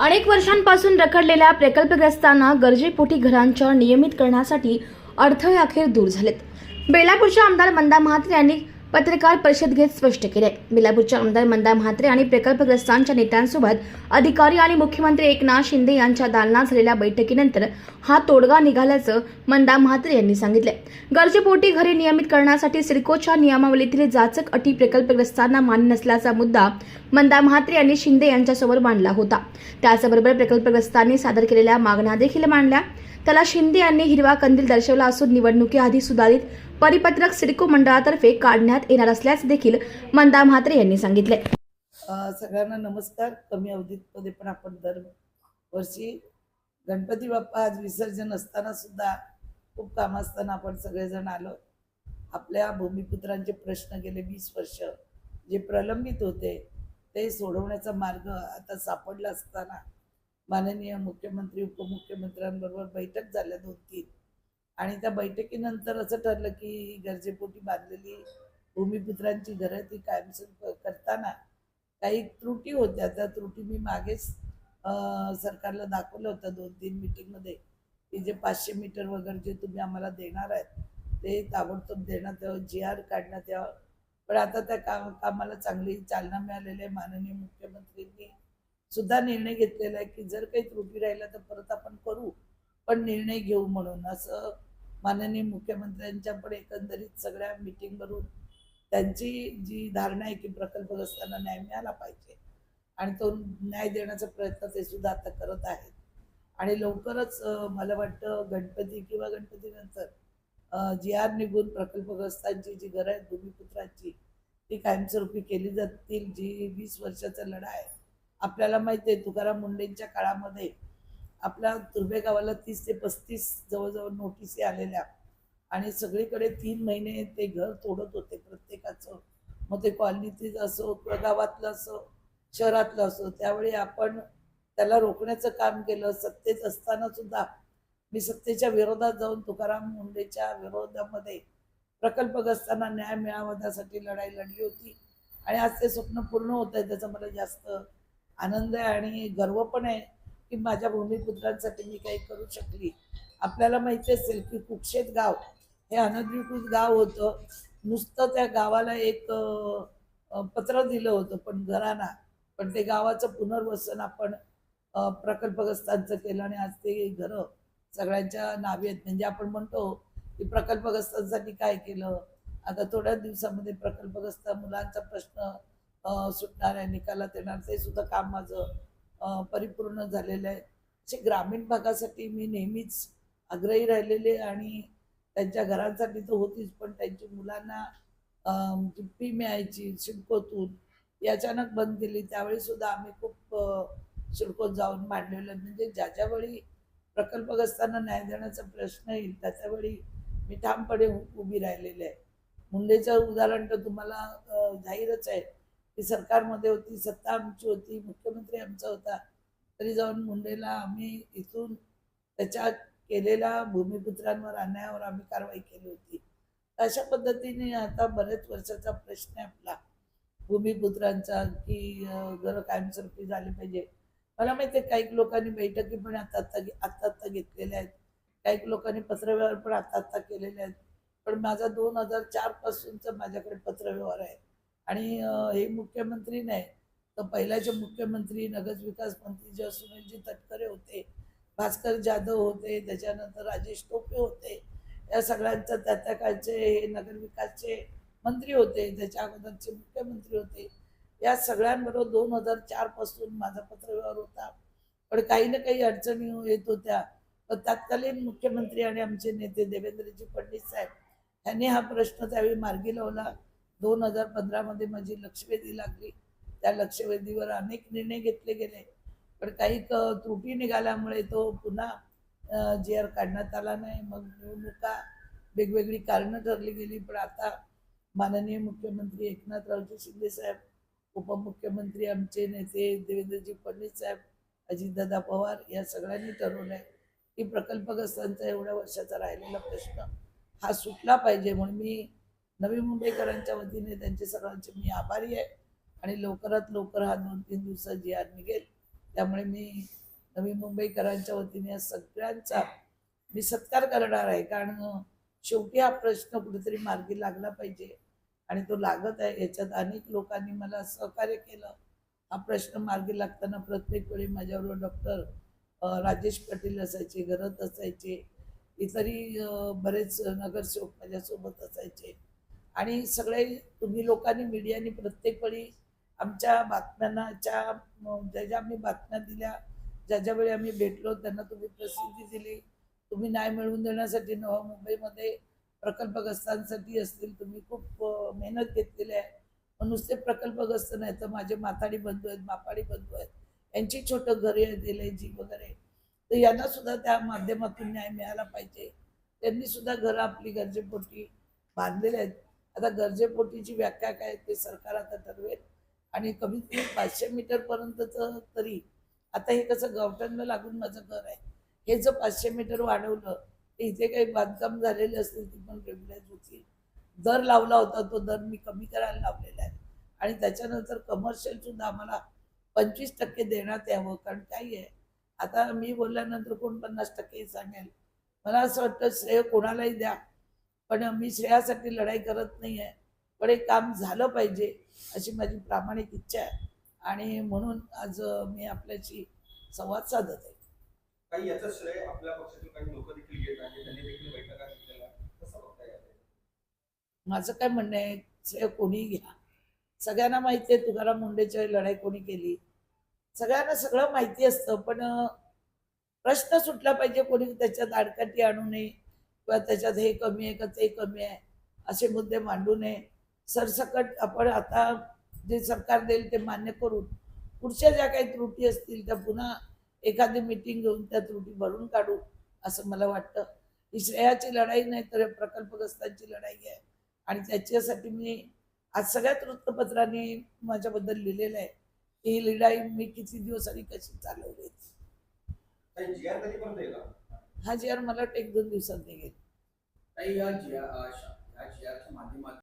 अनेक वर्षांपासून रखडलेल्या प्रकल्पग्रस्तांना गरजेपोटी घरांच्या नियमित करण्यासाठी अडथळे अखेर दूर झालेत. बेलापूरच्या आमदार मंदा म्हात्रे यांनी पत्रकार परिषद घेत स्पष्ट केले. बेलापूरच्या आमदार मंदा म्हात्रे आणि प्रकल्पग्रस्तांच्या नेत्यांसोबत अधिकारी आणि मुख्यमंत्री एकनाथ शिंदे यांच्या दालनात झालेल्या बैठकीनंतर हा तोडगा निघाल्याचं मंदा म्हात्रे यांनी सांगितले. गरजेपोटी घरे नियमित करण्यासाठी सिडकोच्या नियमावलीतील जाचक अटी प्रकल्पग्रस्तांना मान्य नसल्याचा मुद्दा मंदा म्हात्रे यांनी शिंदे यांच्यासमोर मांडला होता. त्याचबरोबर प्रकल्पग्रस्तांनी सादर केलेल्या मागण्या देखील मांडल्या. त्याला शिंदे यांनी हिरवा कंदील दर्शवला असून निवडणुकीआधी सुधारित परिपत्रक सिडको मंडळातर्फे काढण्यात येणार असल्याचं देखील मंदा म्हात्रे यांनी सांगितले. सगळ्यांना नमस्कार. कमी अवधीतमध्ये पण आपण दरवर्षी गणपती बाप्पा आज विसर्जन असताना सुद्धा खूप काम असताना आपण सगळेजण आलो. आपल्या भूमिपुत्रांचे प्रश्न गेले वीस वर्ष जे प्रलंबित होते ते सोडवण्याचा मार्ग आता सापडला असताना माननीय मुख्यमंत्री उपमुख्यमंत्र्यांबरोबर बैठक झाल्या दोन तीन आणि त्या बैठकीनंतर असं ठरलं की गरजेपोटी बांधलेली भूमिपुत्रांची घरं ती कायमस्वरूप करताना काही त्रुटी होत्या. त्या त्रुटी मी मागेच सरकारला दाखवलं होतं दोन तीन मीटिंगमध्ये की जे पाचशे मीटर वगैरे जे तुम्ही आम्हाला देणार आहेत ते ताबडतोब देण्यात यावं जी आर काढण्यात यावं. पण आता त्या काम कामाला चांगली चालना मिळालेली आहे. माननीय मुख्यमंत्र्यांनी सुद्धा निर्णय घेतलेला आहे की जर काही त्रुटी राहिल्या तर परत आपण करू पण निर्णय घेऊ म्हणून. असं माननीय मुख्यमंत्र्यांच्या पण एकंदरीत सगळ्या मिटिंगवरून त्यांची जी धारणा आहे की प्रकल्पग्रस्तांना न्याय मिळाला पाहिजे आणि तो न्याय देण्याचा प्रयत्न ते सुद्धा आता करत आहेत. आणि लवकरच मला वाटतं गणपती किंवा गणपतीनंतर जी आर निघून प्रकल्पग्रस्तांची जी घरं आहेत भूमिपुत्रांची ती कायमस्वरूपी केली जातील जी वीस वर्षाचा लढा आहे. आपल्याला माहिती आहे तुकाराम मुंडेंच्या काळामध्ये आपल्या तुर्भे गावाला तीस ते पस्तीस जवळजवळ नोटिसी आलेल्या आणि सगळीकडे तीन महिने ते घर तोडत होते प्रत्येकाचं. मग ते कॉलनीतील असो किंवा गावातलं असो शहरातलं असो त्यावेळी आपण त्याला रोखण्याचं काम केलं. सत्तेत असताना सुद्धा मी सत्तेच्या विरोधात जाऊन तुकाराम मुंडेच्या विरोधामध्ये प्रकल्पग्रस्तांना न्याय मिळावा त्यासाठी लढाई लढली होती. आणि आज ते स्वप्न पूर्ण होत आहे त्याचं मला जास्त आनंद आहे आणि गर्व पण आहे की माझ्या भूमिपुत्रांसाठी मी काही करू शकली. आपल्याला माहिती असेल की कुक्षेत गाव हे अनधिकृत गाव होतं. नुसतं त्या गावाला एक पत्र दिलं होतं पण घराना पण ते गावाचं पुनर्वसन आपण प्रकल्पग्रस्तांचं केलं आणि आज ते घरं सगळ्यांच्या नावे आहेत. म्हणजे आपण म्हणतो की प्रकल्पग्रस्तांसाठी काय केलं? आता थोड्याच दिवसामध्ये प्रकल्पग्रस्त मुलांचा प्रश्न सुटणाऱ्या सुटणार आहे निकालात येणार ते सुद्धा काम माझं परिपूर्ण झालेलं आहे. असे ग्रामीण भागासाठी मी नेहमीच आग्रही राहिलेले आणि त्यांच्या घरांसाठी तर होतीच पण त्यांची मुलांना फी मिळायची शिडकोतून ही अचानक बंद केली. त्यावेळी सुद्धा आम्ही खूप शिडकोत जाऊन मांडलेलं. आहे. म्हणजे ज्या ज्यावेळी प्रकल्पग्रस्तांना न्याय देण्याचा प्रश्न येईल त्याच्यावेळी मी ठामपणे उभी राहिलेले आहे. मुंडेचं उदाहरण तर तुम्हाला जाहीरच आहे. ही सरकारमध्ये होती सत्ता आमची होती मुख्यमंत्री आमचा होता. तरी जाऊन मुंडेला आम्ही इथून त्याच्या केलेल्या भूमिपुत्रांवर अन्यायावर आम्ही कारवाई केली होती. अशा पद्धतीने आता बरेच वर्षाचा प्रश्न आहे आपला. भूमिपुत्रांचा की घरं कायमस्वरूपी झाली पाहिजे. मला माहिती आहे काही लोकांनी बैठकी पण आता आत्ता आत्ता आत्ता घेतलेल्या आहेत. काही लोकांनी पत्रव्यवहार पण आत्ता आत्ता केलेले आहेत. पण माझा दोन हजार चार पासूनचा माझ्याकडे पत्रव्यवहार आहे. आणि हे मुख्यमंत्री नाही. तर पहिल्याचे मुख्यमंत्री नगर विकास मंत्री जे सुनीलजी तटकरे होते भास्कर जाधव होते त्याच्यानंतर राजेश टोपे होते या सगळ्यांचं त्या त्या काळचे हे नगरविकासचे मंत्री होते त्याच्या अगोदरचे मुख्यमंत्री होते. या सगळ्यांबरोबर दोन हजार चारपासून माझा पत्रव्यवहार होता. पण काही ना काही अडचणी येत होत्या. पण तत्कालीन मुख्यमंत्री आणि आमचे नेते देवेंद्रजी फडणवीस साहेब यांनी हा प्रश्न त्यावेळी मार्गी लावला. दोन हजार पंधरामध्ये माझी लक्षवेधी लागली. त्या लक्षवेधीवर अनेक निर्णय घेतले गेले. पण काही क- त्रुटी निघाल्यामुळे तो पुन्हा जी आर काढण्यात आला नाही. मग निवडणुका वेगवेगळी कारणं ठरली गेली. पण आता माननीय मुख्यमंत्री एकनाथरावजी शिंदे साहेब उपमुख्यमंत्री आमचे नेते देवेंद्रजी फडणवीस साहेब अजितदादा पवार या सगळ्यांनी ठरवलं आहे. की प्रकल्पग्रस्तांचा एवढ्या वर्षाचा राहिलेला प्रश्न हा सुटला पाहिजे म्हणून मी नवी मुंबईकरांच्या वतीने त्यांचे सर्वांचे मी आभारी आहे. आणि लवकरात लवकर हा दोन तीन दिवसात जी आर निघेल. त्यामुळे मी नवी मुंबईकरांच्या वतीने या सगळ्यांचा मी सत्कार करणार आहे. कारण शेवटी हा प्रश्न कुठेतरी मार्गी लागला पाहिजे. आणि तो लागत आहे. याच्यात अनेक लोकांनी मला सहकार्य केलं. हा प्रश्न मार्गी लागताना प्रत्येक वेळी माझ्याबरोबर डॉक्टर राजेश पाटील असायचे गरज असायचे. इतरही बरेच नगरसेवक माझ्यासोबत असायचे. आणि सगळे तुम्ही लोकांनी मीडियानी प्रत्येक वेळी आमच्या बातम्यांच्या ज्या ज्या आम्ही बातम्या दिल्या ज्या ज्या वेळी आम्ही भेटलो त्यांना तुम्ही प्रसिद्धी दिली. तुम्ही न्याय मिळवून देण्यासाठी नवा मुंबईमध्ये प्रकल्पग्रस्तांसाठी असतील तुम्ही खूप मेहनत घेतलेली आहे. मग नुसते प्रकल्पग्रस्त नाही तर माझे माथाडी बंधू आहेत मापाडी बंधू आहेत यांची छोटं घरे दिले जी वगैरे. तर यांना सुद्धा त्या माध्यमातून न्याय मिळाला पाहिजे. त्यांनी सुद्धा घरं आपली गरजेपोटी बांधलेले आहेत. आता गरजेपोटीची व्याख्या काय ते सरकार आता ठरवेल. आणि कमीत कमी पाचशे मीटर पर्यंतच तरी आता हे कसं गावठाणला लागून माझं घर आहे. हे जर पाचशे मीटर वाढवलं तर इथे काही बांधकाम झालेले असतील ती पण रेग्युलाइज होतील. दर लावला होता तो दर मी कमी करायला लावलेला आहे. आणि त्याच्यानंतर कमर्शियल सुद्धा आम्हाला पंचवीस टक्के देण्यात यावं कारण काही आहे. आता मी बोलल्यानंतर कोण पन्नास टक्के सांगेल? मला असं वाटतं श्रेय कोणालाही द्या. पण मी श्रेयासाठी लढाई करत नाही आहे पण एक काम झालं पाहिजे अशी माझी प्रामाणिक इच्छा आहे. आणि म्हणून आज मी आपल्याशी संवाद साधत आहे. काही याचं श्रेय आपल्या पक्षातील काही लोक देखील घेत आहेत त्यांनी देखील बैठका घेतलेल्या आहेत. कसं बघता याकडे? माझं काय म्हणणं आहे श्रेय कोणी घ्या. सगळ्यांना माहिती आहे तुकाराम मुंडेच्या लढाई कोणी केली? सगळ्यांना सगळं माहिती असतं पण प्रश्न सुटला पाहिजे कोणी त्याच्यात आडकाठी आणू नये. किंवा त्याच्यात हे कमी आहे का ते कमी आहे असे मुद्दे मांडू नये. सरसकट आपण आता जे सरकार देईल ते मान्य करून पुढच्या ज्या काही त्रुटी असतील त्या पुन्हा एखादी मिटिंग घेऊन त्या त्रुटी भरून काढू असं मला वाटतं. ही श्रेयाची लढाई नाही तर प्रकल्पग्रस्तांची लढाई आहे. आणि त्याच्यासाठी मी आज सगळ्याच वृत्तपत्रांनी माझ्याबद्दल लिहिलेलं आहे की ही लढाई मी किती दिवस आणि कशी चालवली. आर हा जी आर मला वाटतं एक दोन दिवसात निघेल.